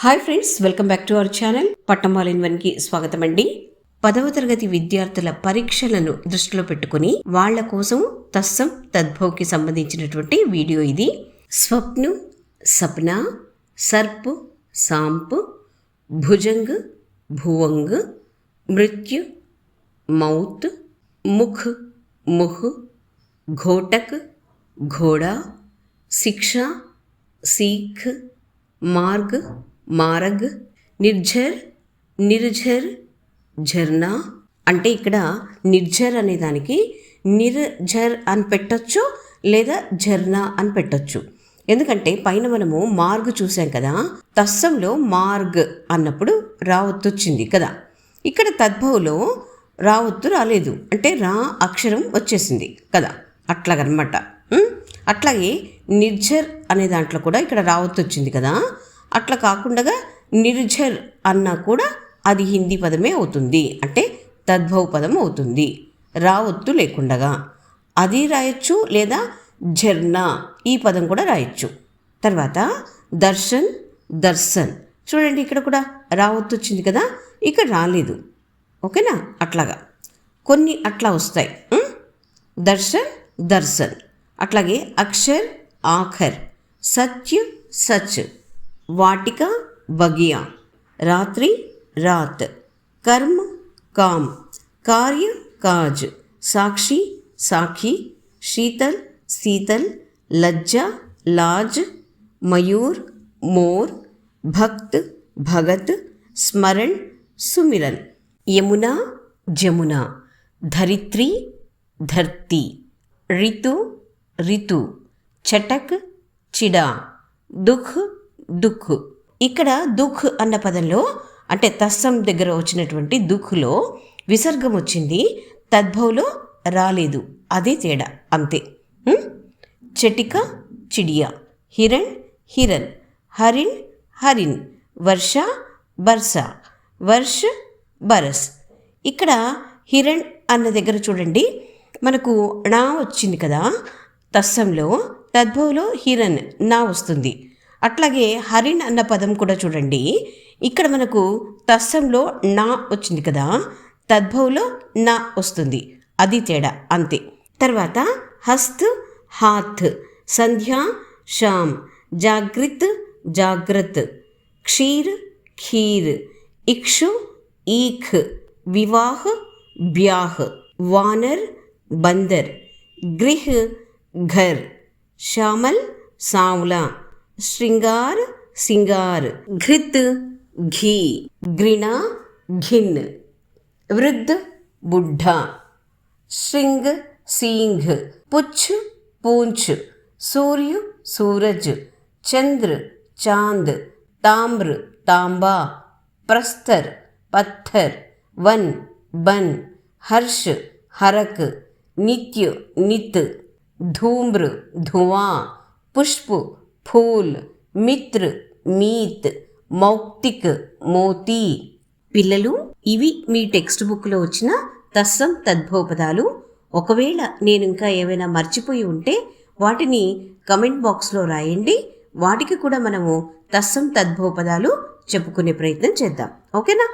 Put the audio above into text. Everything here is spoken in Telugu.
Hi friends welcome back to our channel పట్టం ఆల్కి వన్కి స్వాగతం అండి పదవ తరగతి విద్యార్థుల పరీక్షలను దృష్టిలో పెట్టుకుని వాళ్ళ కోసం తస్సం తద్భవ్కి సంబంధించినటువంటి వీడియో ఇది. స్వప్న సప్న సర్ప్ సాంపు భుజంగ్ భువంగ్ మృత్యు మౌత్ ముఖ్ ముహ్ ఘోటక్ ఘోడా శిక్ష సీఖ్ మార్గ్ మార్గ్ నిర్ఝర్ నిర్ఝర్ ఝర్నా అంటే ఇక్కడ నిర్ఝర్ అనే దానికి నిర్ఝర్ అని పెట్టొచ్చు లేదా ఝర్నా అని పెట్టొచ్చు. ఎందుకంటే పైన మనము మార్గ్ చూసాం కదా తస్సంలో మార్గ్ అన్నప్పుడు రావత్తు వచ్చింది కదా. ఇక్కడ తద్భవులో రావత్తు రాలేదు అంటే రా అక్షరం వచ్చేసింది కదా అట్లాగనమాట. అట్లాగే నిర్జర్ అనే దాంట్లో కూడా ఇక్కడ రావత్తు వచ్చింది కదా. అట్లా కాకుండా నిర్జర్ అన్నా కూడా అది హిందీ పదమే అవుతుంది. అంటే తద్భవ పదం అవుతుంది. రావత్తు లేకుండగా. అది రాయొచ్చు లేదా ఝర్నా ఈ పదం కూడా రాయొచ్చు. తర్వాత దర్శన్ దర్శన్. చూడండి ఇక్కడ కూడా రావత్తు వచ్చింది కదా? ఇక్కడ రాలేదు. ఓకేనా? అట్లాగా. కొన్ని అట్లా వస్తాయి. దర్శన్ దర్శన్. అట్లాగే అక్షర్ ఆఖర్. సత్య సచ్. वाटिका बगिया रात्रि रात, कर्म काम, कार्य काज, साक्षी साखी, शीतल शीतल, लज्जा लाज, मयूर मोर, भक्त भगत, स्मरण सुमिरन। यमुना जमुना, धरित्री धरती, ऋतु ऋतु, चटक चिड़ा, दुख దుఃఖ్. ఇక్కడ దుఃఖ్ అన్న పదంలో అంటే తస్సం దగ్గర వచ్చినటువంటి దుఃఖ్లో విసర్గం వచ్చింది తద్భవ్లో రాలేదు. అదే తేడా అంతే. చెటిక చటిక చిడియా. హిరణ్ హిరణ్. హరిణ్ హరిన్ వర్ష బర్ష వర్ష్ బరస్. ఇక్కడ హిరణ్ అన్న దగ్గర చూడండి మనకు నా వచ్చింది కదా తస్సంలో తద్భవ్లో హిరణ్ నా వస్తుంది. అట్లాగే హరిణ్ అన్న పదం కూడా చూడండి. ఇక్కడ మనకు తస్సంలో నా వచ్చింది కదా. తద్భవ్లో నా వస్తుంది. అది తేడా. అంతే. తర్వాత హస్త్ హాత్ సంధ్య శామ్ జాగ్రత్ జాగ్రత్ క్షీర్ ఖీర్ ఇక్షు ఈఖ్ వివాహ్ బ్యాహ్ వానర్ బందర్ గృహ్ ఘర్ శ్యామల్ సావ్లా. श्रृंगार, सिंगार, घृत, घी, घृणा, घिन, वृद्ध बुढ़ा श्रृंग सींग पुच्छ, पूंछ, सूर्य, सूरज, चंद्र, चाँद, ताम्र, तांबा, प्रस्तर, पत्थर, वन, बन, हर्ष, हरक, नित्य, नित, धूम्र, धुआँ, पुष्प ఫూల్ మిత్ర్ మీత్ మౌక్తిక్ మోతి పిల్లలు ఇవి మీ టెక్స్ట్ బుక్లో వచ్చిన తస్సం తద్భోపదాలు. ఒకవేళ నేను ఇంకా ఏమైనా మర్చిపోయి ఉంటే వాటిని కమెంట్ బాక్స్లో రాయండి. వాటికి కూడా మనము తస్సం తద్భోపదాలు చెప్పుకునే ప్రయత్నం చేద్దాం. ఓకేనా?